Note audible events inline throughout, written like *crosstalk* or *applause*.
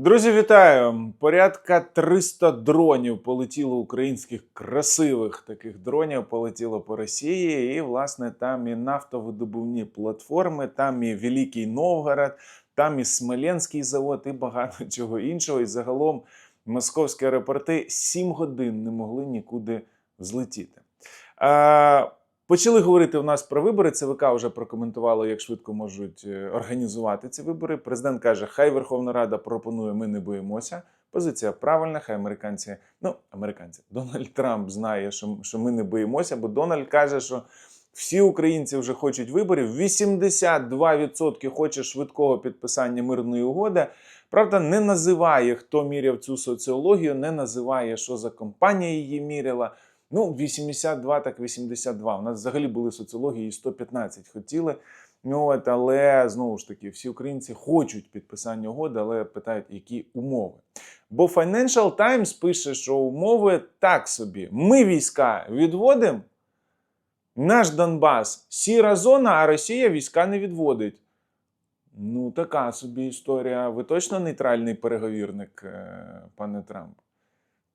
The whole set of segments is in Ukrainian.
Друзі, вітаю! Порядка 300 дронів полетіло українських красивих таких дронів полетіло по Росії. І, власне, там і нафтовидобувні платформи, там і Великий Новгород, там і Смоленський завод, і багато *laughs* чого іншого. І загалом московські аеропорти 7 годин не могли нікуди злетіти. Почали говорити в нас про вибори. ЦВК вже прокоментувало, як швидко можуть е, організувати ці вибори. Президент каже, хай Верховна Рада пропонує, ми не боїмося. Позиція правильна, хай американці, ну американці, *laughs* Дональд Трамп знає, що, що ми не боїмося, бо Дональд каже, що всі українці вже хочуть виборів. 82% хоче швидкого підписання мирної угоди. Правда, не називає, хто міряв цю соціологію, не називає, що за компанія її міряла. Ну, 82, так 82. У нас взагалі були соціології 115 хотіли. Ну, от, але знову ж таки, всі українці хочуть підписання угоди, але питають, які умови. Бо Financial Times пише, що умови так собі: ми війська відводимо, наш Донбас сіра зона, а Росія війська не відводить. Ну, така собі історія. Ви точно нейтральний переговірник, е, пане Трамп?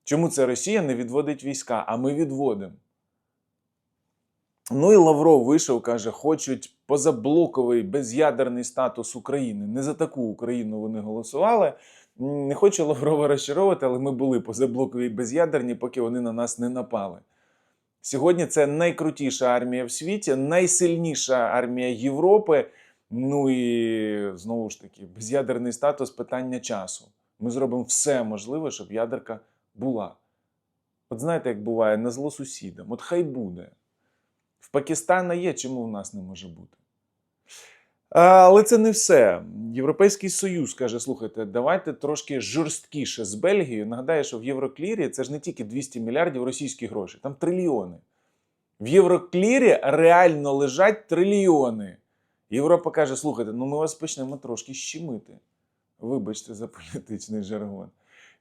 Чому це Росія не відводить війська, а ми відводимо? Ну і Лавров вийшов, каже, хочуть позаблоковий без'ядерний статус України. Не за таку Україну вони голосували. Не хочу Лаврова розчаровувати, але ми були позаблокові без'ядерні, поки вони на нас не напали. Сьогодні це найкрутіша армія в світі, найсильніша армія Європи. Ну і знову ж таки, без'ядерний статус питання часу. Ми зробимо все можливе, щоб ядерка була. От знаєте, як буває, на зло сусідам. От хай буде. В Пакистана є, чому в нас не може бути. Але це не все. Європейський Союз каже: слухайте, давайте трошки жорсткіше з Бельгією. Нагадаю, що в Євроклірі це ж не тільки 200 мільярдів російських грошей, там трильйони. В Євроклірі реально лежать трильйони. Європа каже: слухайте, ну ми вас почнемо трошки щемити. Вибачте за політичний жаргон.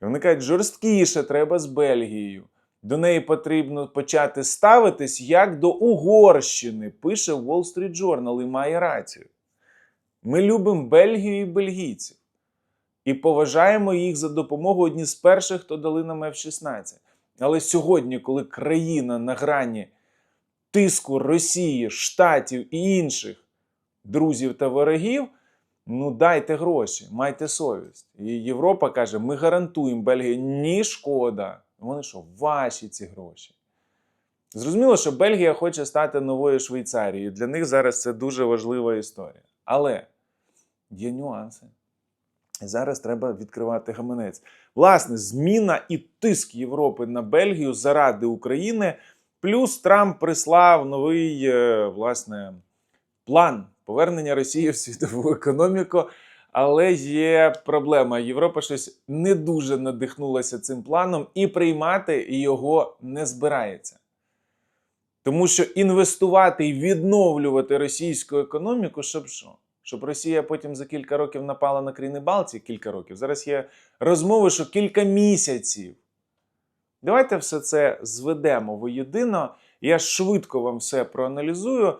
Вони кажуть, жорсткіше треба з Бельгією. До неї потрібно почати ставитись як до Угорщини, пише Wall Street Journal і має рацію. Ми любимо Бельгію і бельгійців і поважаємо їх за допомогу одні з перших, хто дали нам F-16. Але сьогодні, коли країна на грані тиску Росії, Штатів і інших друзів та ворогів, ну дайте гроші, майте совість. І Європа каже: ми гарантуємо Бельгії ні шкода. Вони що, ваші ці гроші. Зрозуміло, що Бельгія хоче стати новою Швейцарією. Для них зараз це дуже важлива історія. Але є нюанси. І зараз треба відкривати гаманець. Власне, зміна і тиск Європи на Бельгію заради України. Плюс Трамп прислав новий е, власне, план повернення Росії в світову економіку. Але є проблема. Європа щось не дуже надихнулася цим планом і приймати його не збирається. Тому що інвестувати і відновлювати російську економіку, щоб що? Щоб Росія потім за кілька років напала на країни Балтії, кілька років. Зараз є розмови, що кілька місяців. Давайте все це зведемо воєдино. Я швидко вам все проаналізую.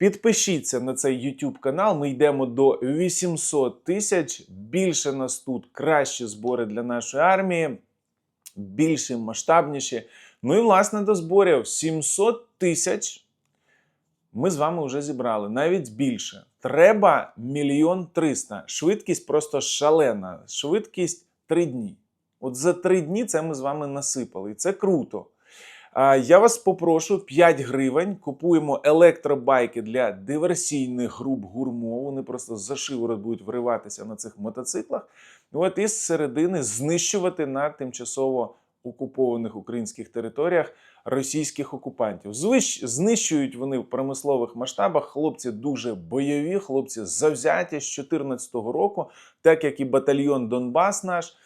Підпишіться на цей YouTube канал. Ми йдемо до 800 тисяч. Більше нас тут кращі збори для нашої армії, більші, масштабніші. Ну і власне до зборів 700 тисяч. Ми з вами вже зібрали навіть більше. Треба мільйон триста. Швидкість просто шалена. Швидкість 3 дні. От за 3 дні це ми з вами насипали. І це круто. Я вас попрошу 5 гривень. Купуємо електробайки для диверсійних груп гурмо. Вони просто за шиворот будуть вриватися на цих мотоциклах. От і з середини знищувати на тимчасово окупованих українських територіях російських окупантів. Звич знищують вони в промислових масштабах. Хлопці дуже бойові, хлопці завзяті з 2014 року, так як і батальйон Донбас наш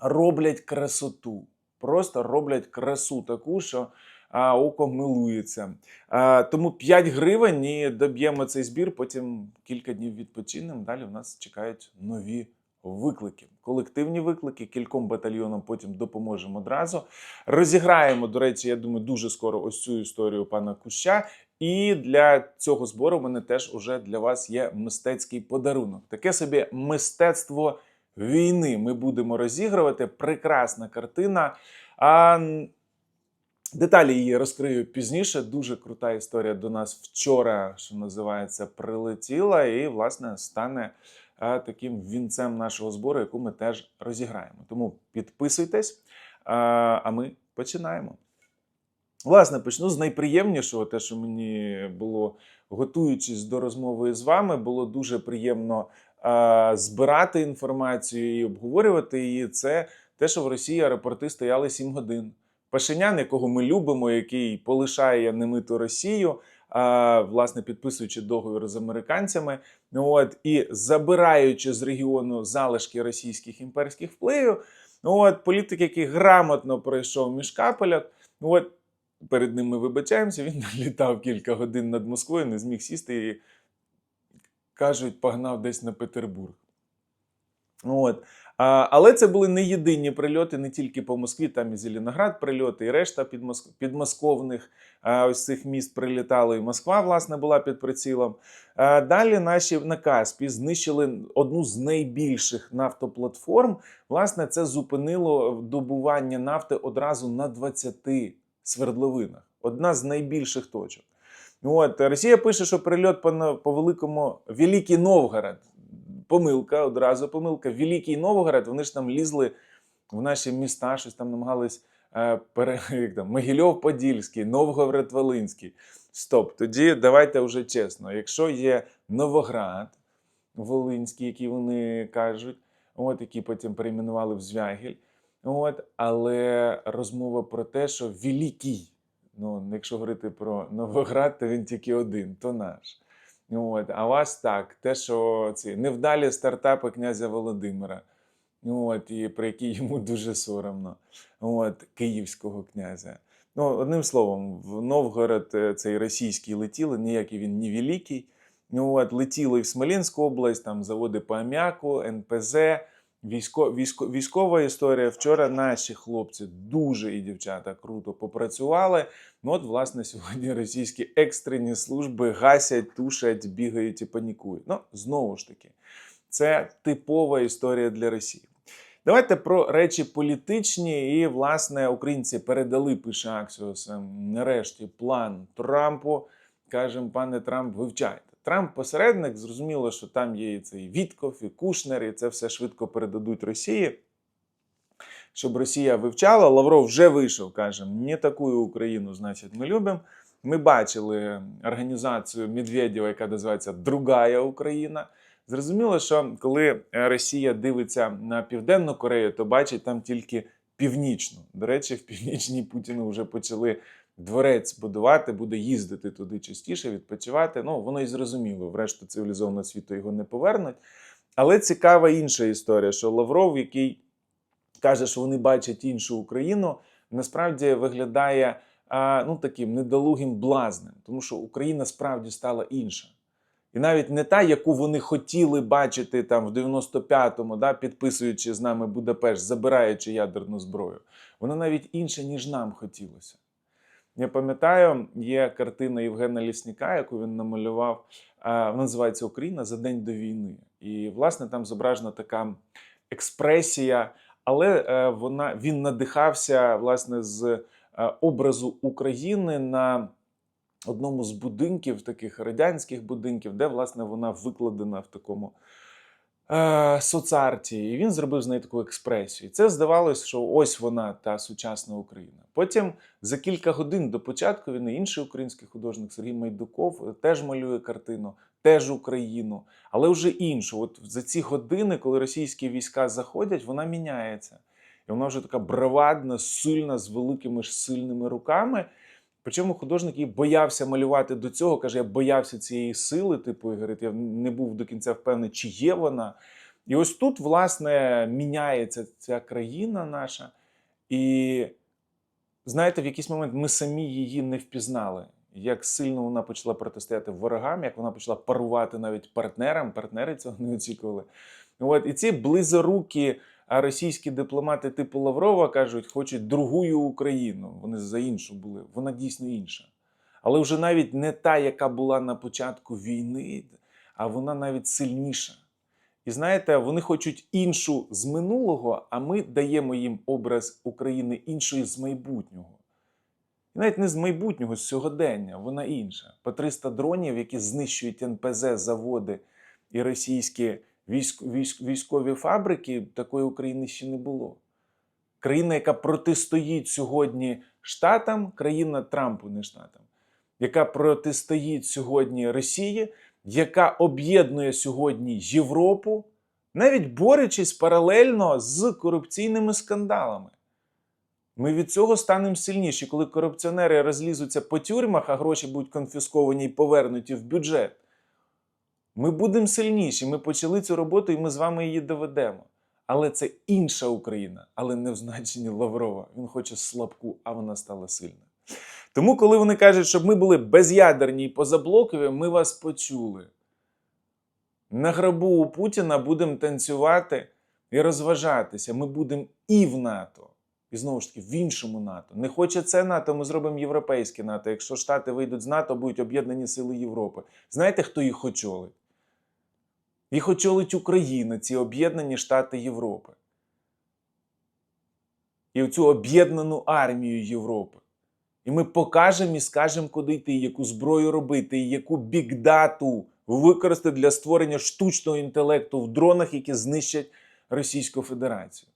роблять красоту. Просто роблять красу таку, що а, око милується. А, тому 5 гривень і доб'ємо цей збір, потім кілька днів відпочинемо. Далі в нас чекають нові виклики. Колективні виклики, кільком батальйонам потім допоможемо одразу. Розіграємо, до речі, я думаю, дуже скоро ось цю історію пана Куща. І для цього збору в мене теж уже для вас є мистецький подарунок. Таке собі мистецтво війни ми будемо розігрувати. Прекрасна картина. А деталі її розкрию пізніше. Дуже крута історія до нас вчора, що називається, прилетіла, і, власне, стане таким вінцем нашого збору, яку ми теж розіграємо. Тому підписуйтесь, а, ми починаємо. Власне, почну з найприємнішого, те, що мені було готуючись до розмови з вами, було дуже приємно збирати інформацію і обговорювати її. Це те, що в Росії аеропорти стояли 7 годин. Пашинян, якого ми любимо, який полишає немиту Росію, а, власне, підписуючи договір з американцями, ну от і забираючи з регіону залишки російських імперських впливів. Ну от політик, який грамотно пройшов між капелях, ну от перед ним ми вибачаємося. Він *laughs* літав кілька годин над Москвою, не зміг сісти і кажуть, погнав десь на Петербург. Ну От. А, але це були не єдині прильоти, не тільки по Москві, там і Зеленоград прильоти, і решта підмоск... підмосковних а, ось цих міст прилітало. І Москва, власне, була під прицілом. А, далі наші на Каспі знищили одну з найбільших нафтоплатформ. Власне, це зупинило добування нафти одразу на 20 свердловинах. Одна з найбільших точок. От, Росія пише, що прильот по, по великому Великий Новгород. Помилка, одразу помилка. Великий Новгород, вони ж там лізли в наші міста, щось там намагались е, пере, *laughs* як там, Могильов-Подільський, Новгород-Волинський. Стоп, тоді давайте вже чесно. Якщо є Новоград Волинський, який вони кажуть, от, який потім перейменували в Звягіль, от, але розмова про те, що Великий, ну, якщо говорити про Новоград, то він тільки один, то наш. От, а вас так, те, що ці невдалі стартапи князя Володимира, от, і про які йому дуже соромно, от, київського князя. Ну, одним словом, в Новгород е, цей російський летіли, ніякий він не великий. От, летіло і в Смоленську область, там заводи по аміаку, НПЗ, військо, військо, військова історія. Вчора наші хлопці дуже і дівчата круто попрацювали. Ну, от, власне, сьогодні російські екстрені служби гасять, тушать, бігають і панікують. Ну, знову ж таки, це типова історія для Росії. Давайте про речі політичні. І, власне, українці передали, пише Аксіос, нарешті план Трампу. Кажемо, пане Трамп, вивчайте. Трамп посередник, зрозуміло, що там є і цей Вітков, і Кушнер, і це все швидко передадуть Росії. Щоб Росія вивчала, Лавров вже вийшов, каже, не таку Україну, значить, ми любимо. Ми бачили організацію Медведєва, яка називається Другая Україна. Зрозуміло, що коли Росія дивиться на Південну Корею, то бачить там тільки північну. До речі, в північній Путіну вже почали дворець будувати, буде їздити туди частіше, відпочивати. Ну, воно і зрозуміло, врешту цивілізованого світу його не повернуть. Але цікава інша історія, що Лавров, який каже, що вони бачать іншу Україну, насправді виглядає ну, таким недолугим блазнем, тому що Україна справді стала інша. І навіть не та, яку вони хотіли бачити там в 95-му, да, підписуючи з нами Будапешт, забираючи ядерну зброю. Вона навіть інша, ніж нам хотілося. Я пам'ятаю, є картина Євгена Лісніка, яку він намалював. а, Вона називається Україна за день до війни. І, власне, там зображена така експресія, але е, вона, він надихався власне з е, образу України на одному з будинків, таких радянських будинків, де власне вона викладена в такому е, соцарті. І він зробив з неї таку експресію. І це здавалось, що ось вона, та сучасна Україна. Потім за кілька годин до початку війни інший український художник Сергій Майдуков е, теж малює картину, теж Україну, але вже іншу. От за ці години, коли російські війська заходять, вона міняється. І вона вже така бравадна, сильна, з великими ж сильними руками. Причому художник її боявся малювати до цього. Каже, я боявся цієї сили, типу, і говорить, я не був до кінця впевнений, чи є вона. І ось тут, власне, міняється ця країна наша. І знаєте, в якийсь момент ми самі її не впізнали. Як сильно вона почала протистояти ворогам, як вона почала парувати навіть партнерам, партнери цього не очікували. От, і ці близорукі а російські дипломати типу Лаврова кажуть, хочуть другую Україну. Вони за іншу були. Вона дійсно інша. Але вже навіть не та, яка була на початку війни, а вона навіть сильніша. І знаєте, вони хочуть іншу з минулого, а ми даємо їм образ України іншої з майбутнього. І навіть не з майбутнього, з сьогодення, вона інша. По 300 дронів, які знищують НПЗ, заводи і російські військ, військ, військові фабрики, такої України ще не було. Країна, яка протистоїть сьогодні Штатам, країна Трампу, не Штатам, яка протистоїть сьогодні Росії, яка об'єднує сьогодні Європу, навіть борючись паралельно з корупційними скандалами. Ми від цього станемо сильніші, коли корупціонери розлізуться по тюрмах, а гроші будуть конфісковані і повернуті в бюджет. Ми будемо сильніші. Ми почали цю роботу і ми з вами її доведемо. Але це інша Україна, але не в значенні Лаврова. Він хоче слабку, а вона стала сильна. Тому, коли вони кажуть, щоб ми були без'ядерні і позаблокові, ми вас почули. На грабу у Путіна будемо танцювати і розважатися. Ми будемо і в НАТО. І знову ж таки, в іншому НАТО. Не хоче це НАТО, ми зробимо європейське НАТО. Якщо Штати вийдуть з НАТО, будуть об'єднані сили Європи. Знаєте, хто їх очолить? Їх очолить Україна, ці об'єднані Штати Європи. І оцю об'єднану армію Європи. І ми покажемо і скажемо, куди йти, яку зброю робити, і яку бікдату використати для створення штучного інтелекту в дронах, які знищать Російську Федерацію.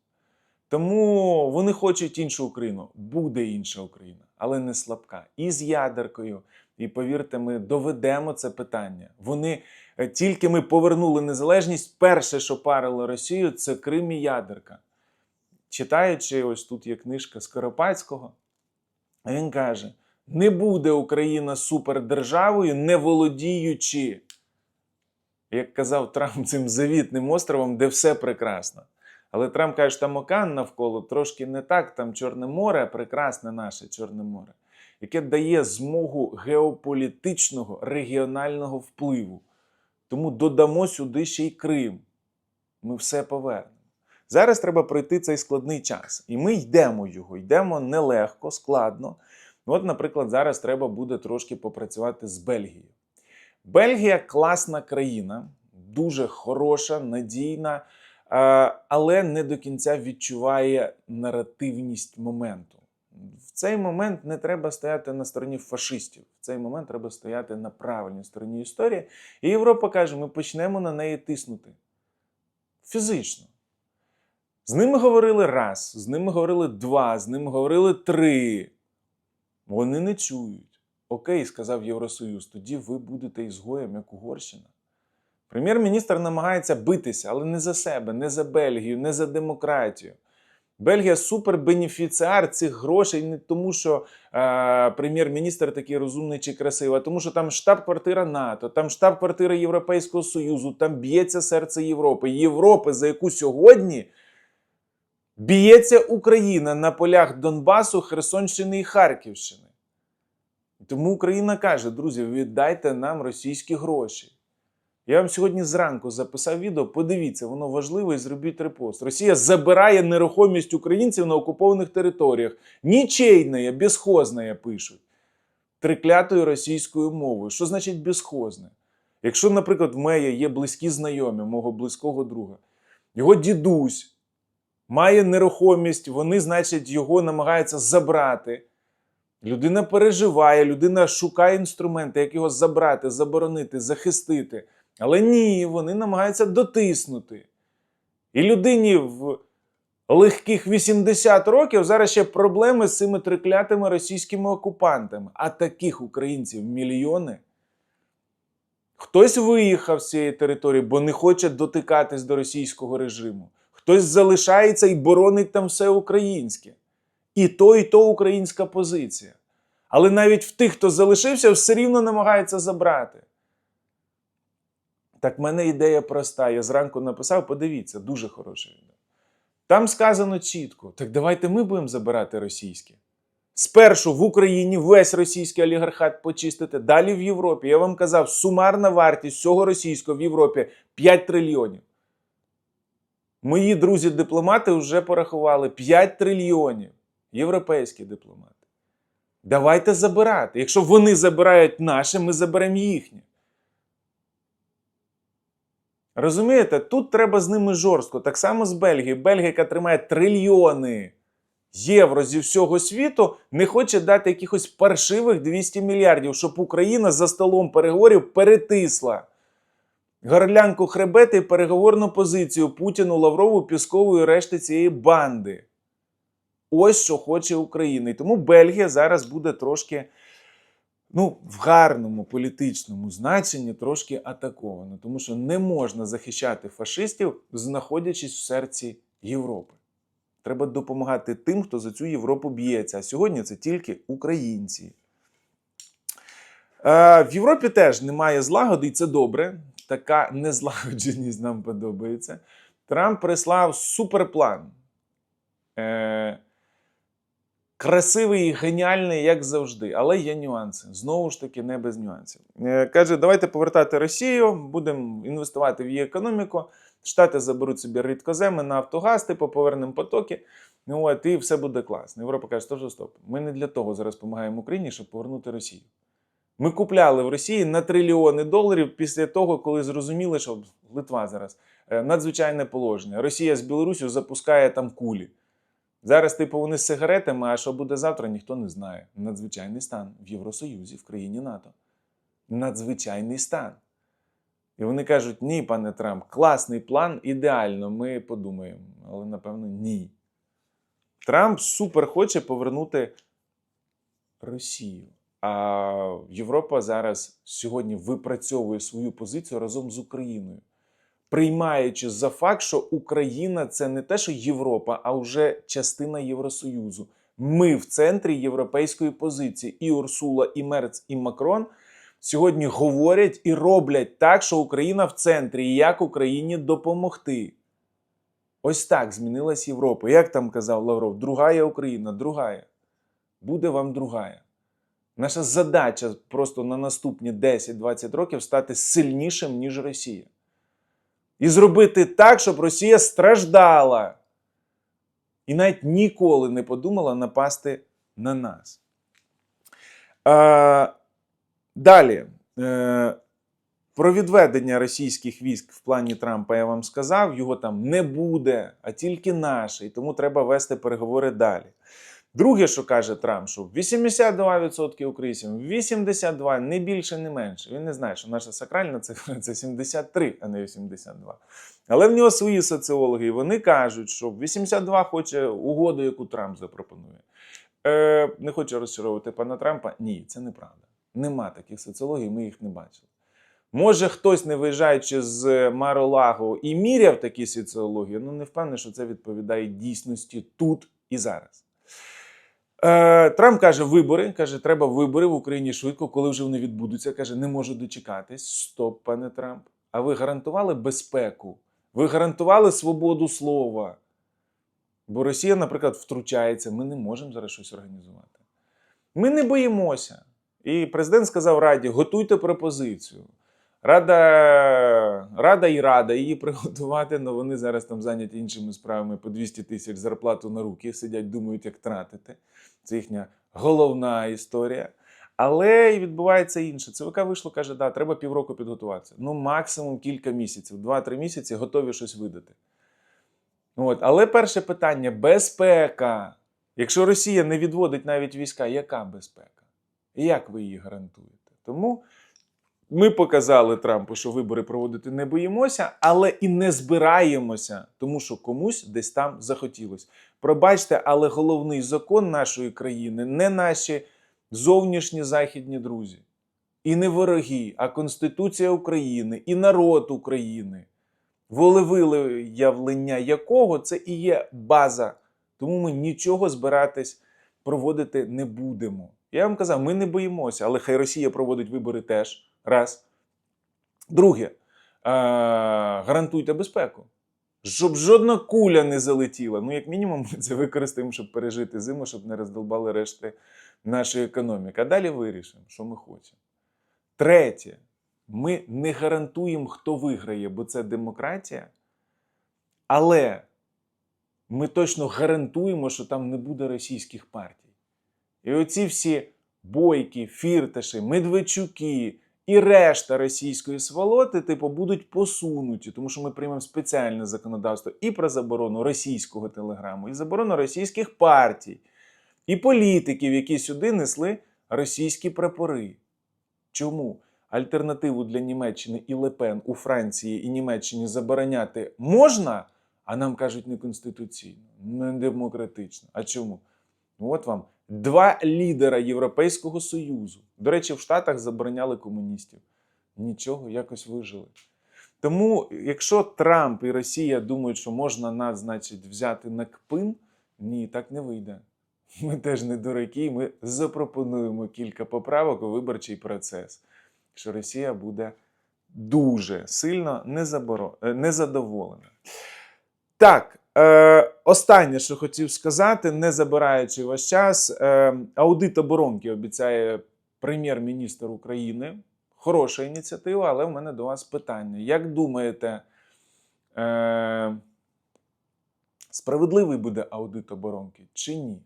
Тому вони хочуть іншу Україну. Буде інша Україна, але не слабка. І з ядеркою. І повірте, ми доведемо це питання. Вони е, тільки ми повернули незалежність. Перше, що парило Росію, це Крим і ядерка. Читаючи, ось тут є книжка Скоропадського, він каже: не буде Україна супердержавою, не володіючи, як казав Трамп, цим завітним островом, де все прекрасно. Але Трамп каже, там океан навколо трошки не так, там Чорне море, прекрасне наше Чорне море, яке дає змогу геополітичного регіонального впливу. Тому додамо сюди ще й Крим. Ми все повернемо. Зараз треба пройти цей складний час. І ми йдемо його, йдемо нелегко, складно. От, наприклад, зараз треба буде трошки попрацювати з Бельгією. Бельгія класна країна, дуже хороша, надійна, але не до кінця відчуває наративність моменту. В цей момент не треба стояти на стороні фашистів. В цей момент треба стояти на правильній стороні історії. І Європа каже: ми почнемо на неї тиснути фізично. З ними говорили раз, з ними говорили два, з ними говорили три. Вони не чують. Окей, сказав Євросоюз, тоді ви будете ізгоєм, як Угорщина. Прем'єр-міністр намагається битися, але не за себе, не за Бельгію, не за демократію. Бельгія супербенефіціар цих грошей не тому, що е, прем'єр-міністр такий розумний чи красивий, а тому, що там штаб-квартира НАТО, там штаб-квартира Європейського Союзу, там б'ється серце Європи. Європи, за яку сьогодні б'ється Україна на полях Донбасу, Херсонщини і Харківщини. Тому Україна каже: друзі, віддайте нам російські гроші. Я вам сьогодні зранку записав відео. Подивіться, воно важливе і зробіть репост. Росія забирає нерухомість українців на окупованих територіях. Нічейне, безхозне, пишуть. Триклятою російською мовою. Що значить безхозне? Якщо, наприклад, в мене є близькі знайомі, мого близького друга, його дідусь має нерухомість, вони, значить, його намагаються забрати. Людина переживає, людина шукає інструменти, як його забрати, заборонити, захистити. Але ні, вони намагаються дотиснути. І людині в легких 80 років зараз ще проблеми з цими триклятими російськими окупантами. А таких українців мільйони. Хтось виїхав з цієї території, бо не хоче дотикатись до російського режиму. Хтось залишається і боронить там все українське. І то, і то українська позиція. Але навіть в тих, хто залишився, все рівно намагається забрати. Так в мене ідея проста. Я зранку написав, подивіться, дуже хороше відео. Там сказано чітко: так давайте ми будемо забирати російське. Спершу в Україні весь російський олігархат почистити, далі в Європі. Я вам казав, сумарна вартість всього російського в Європі 5 трильйонів. Мої друзі-дипломати вже порахували 5 трильйонів. Європейські дипломати. Давайте забирати. Якщо вони забирають наше, ми заберемо їхнє. Розумієте, тут треба з ними жорстко. Так само з Бельгією. Бельгія, яка тримає трильйони євро зі всього світу, не хоче дати якихось паршивих 200 мільярдів, щоб Україна за столом переговорів перетисла горлянку хребети і переговорну позицію Путіну, Лаврову, Піскову і решти цієї банди. Ось що хоче Україна. І тому Бельгія зараз буде трошки, ну, в гарному політичному значенні трошки атакована, тому що не можна захищати фашистів, знаходячись в серці Європи. Треба допомагати тим, хто за цю Європу б'ється. А сьогодні це тільки українці. Е, в Європі теж немає злагоди, і це добре. Така незлагодженість нам подобається. Трамп прислав суперплан. Е, красивий і геніальний, як завжди, але є нюанси. Знову ж таки, не без нюансів. Е, каже, давайте повертати Росію, будемо інвестувати в її економіку. Штати заберуть собі рідкоземи, нафтогаз, типу повернемо потоки. Ну, от, і все буде класно. Європа каже, стоп, стоп. Ми не для того зараз допомагаємо Україні, щоб повернути Росію. Ми купляли в Росії на трильйони доларів після того, коли зрозуміли, що Литва зараз е, надзвичайне положення. Росія з Білорусю запускає там кулі. Зараз, типу, вони з сигаретами, а що буде завтра, ніхто не знає. Надзвичайний стан в Євросоюзі, в країні НАТО. Надзвичайний стан. І вони кажуть: ні, пане Трамп, класний план, ідеально, ми подумаємо. Але напевно ні. Трамп супер хоче повернути Росію. А Європа зараз сьогодні випрацьовує свою позицію разом з Україною, приймаючи за факт, що Україна це не те, що Європа, а вже частина Євросоюзу. Ми в центрі європейської позиції. І Урсула, і Мерц, і Макрон сьогодні говорять і роблять так, що Україна в центрі, і як Україні допомогти. Ось так змінилась Європа. Як там казав Лавров, другая Україна, другая. Буде вам другая. Наша задача просто на наступні 10-20 років стати сильнішим, ніж Росія. І зробити так, щоб Росія страждала. І навіть ніколи не подумала напасти на нас. А, далі. Е, про відведення російських військ в плані Трампа я вам сказав, його там не буде, а тільки наше. І тому треба вести переговори далі. Друге, що каже Трамп, що 82% українців, 82%, не більше, не менше. Він не знає, що наша сакральна цифра це 73, а не 82. Але в нього свої соціологи, вони кажуть, що 82 хоче угоду, яку Трамп запропонує. Е, Не хочу розчаровувати пана Трампа. Ні, це неправда. Нема таких соціологій, ми їх не бачили. Може, хтось, не виїжджаючи з Маролаго і міряв такі соціології, ну не впевнений, що це відповідає дійсності тут і зараз. Е, Трамп каже, вибори. Каже, треба вибори в Україні швидко, коли вже вони відбудуться. Каже, не можу дочекатись. Стоп, пане Трамп. А ви гарантували безпеку? Ви гарантували свободу слова? Бо Росія, наприклад, втручається. Ми не можемо зараз щось організувати. Ми не боїмося. І президент сказав Раді: готуйте пропозицію. Рада рада і рада її приготувати, але вони зараз там зайняті іншими справами по 200 тисяч зарплату на руки, сидять, думають, як тратити. Це їхня головна історія. Але і відбувається інше. ЦВК вийшло, каже, да, треба півроку підготуватися. Ну, максимум кілька місяців, 2-3 місяці готові щось видати. От. Але перше питання безпека. Якщо Росія не відводить навіть війська, яка безпека? І як ви її гарантуєте? Тому. Ми показали Трампу, що вибори проводити не боїмося, але і не збираємося, тому що комусь десь там захотілось. Пробачте, але головний закон нашої країни не наші зовнішні західні друзі, і не вороги, а Конституція України і народ України, волевиявлення якого це і є база. Тому ми нічого збиратись проводити не будемо. Я вам казав, ми не боїмося, але хай Росія проводить вибори теж. Раз. Друге, гарантуйте безпеку. Щоб жодна куля не залетіла. Ну, як мінімум, ми це використаємо, щоб пережити зиму, щоб не роздолбали решти нашої економіки. А далі вирішимо, що ми хочемо. Третє, ми не гарантуємо, хто виграє, бо це демократія. Але ми точно гарантуємо, що там не буде російських партій. І оці всі бойки, фірташі, Медведчуки і решта російської сволоти, типу, будуть посунуті, тому що ми приймемо спеціальне законодавство і про заборону російського телеграму, і заборону російських партій, і політиків, які сюди несли російські прапори. Чому альтернативу для Німеччини і Лепен у Франції і Німеччині забороняти можна, а нам кажуть неконституційно, не демократично. А чому? Ну, От вам два лідера Європейського Союзу. До речі, в Штатах забороняли комуністів. Нічого, якось вижили. Тому, якщо Трамп і Росія думають, що можна нас, значить, взяти на кпин, ні, так не вийде. Ми теж не дураки, ми запропонуємо кілька поправок у виборчий процес, що Росія буде дуже сильно е, незадоволена. Так, е, останнє, що хотів сказати, не забираючи ваш час, е, аудит оборонки обіцяє прем'єр-міністр України. Хороша ініціатива, але в мене до вас питання. Як думаєте, е, справедливий буде аудит оборонки чи ні?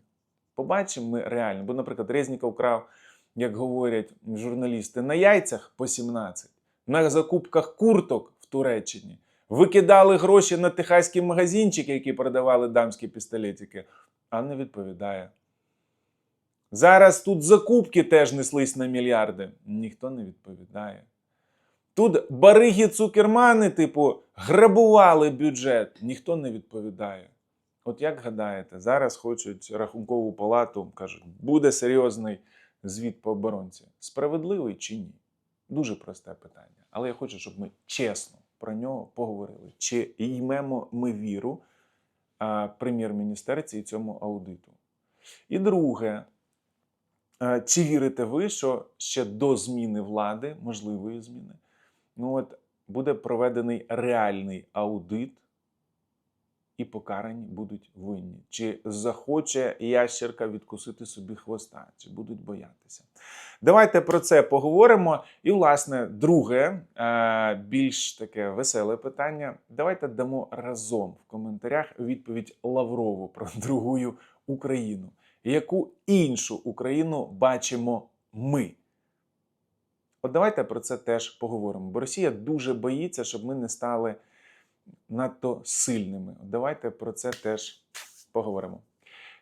Побачимо ми реально. Бо, наприклад, Резніков крав, як говорять журналісти, на яйцях по 17, на закупках курток в Туреччині. Викидали гроші на техаські магазинчики, які продавали дамські пістолетики, а не відповідає. Зараз тут закупки теж неслись на мільярди. Ніхто не відповідає. Тут бариги цукермани, типу, грабували бюджет, ніхто не відповідає. От як гадаєте, зараз хочуть рахункову палату, кажуть, буде серйозний звіт по оборонці. Справедливий чи ні? Дуже просте питання. Але я хочу, щоб ми чесно про нього поговорили. Чи ймемо ми віру прем'єр-міністерці і цьому аудиту? І друге, чи вірите ви, що ще до зміни влади, можливої зміни, ну от буде проведений реальний аудит і покарані будуть винні. Чи захоче ящерка відкусити собі хвоста, чи будуть боятися? Давайте про це поговоримо. І, власне, друге, е, більш таке веселе питання. Давайте дамо разом в коментарях відповідь Лаврову про другу Україну. Яку іншу Україну бачимо ми? От давайте про це теж поговоримо. Бо Росія дуже боїться, щоб ми не стали надто сильними. Давайте про це теж поговоримо.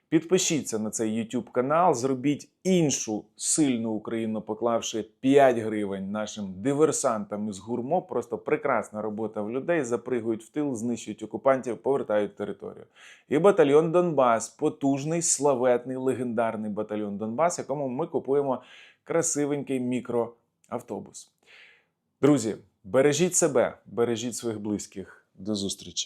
Підпишіться на цей YouTube канал, зробіть іншу сильну Україну, поклавши 5 гривень нашим диверсантам із гурмо. Просто прекрасна робота в людей. Запригують в тил, знищують окупантів, повертають територію. І батальйон Донбас потужний, славетний, легендарний батальйон Донбас, якому ми купуємо красивенький мікроавтобус. Друзі, бережіть себе, бережіть своїх близьких. До зустрічі!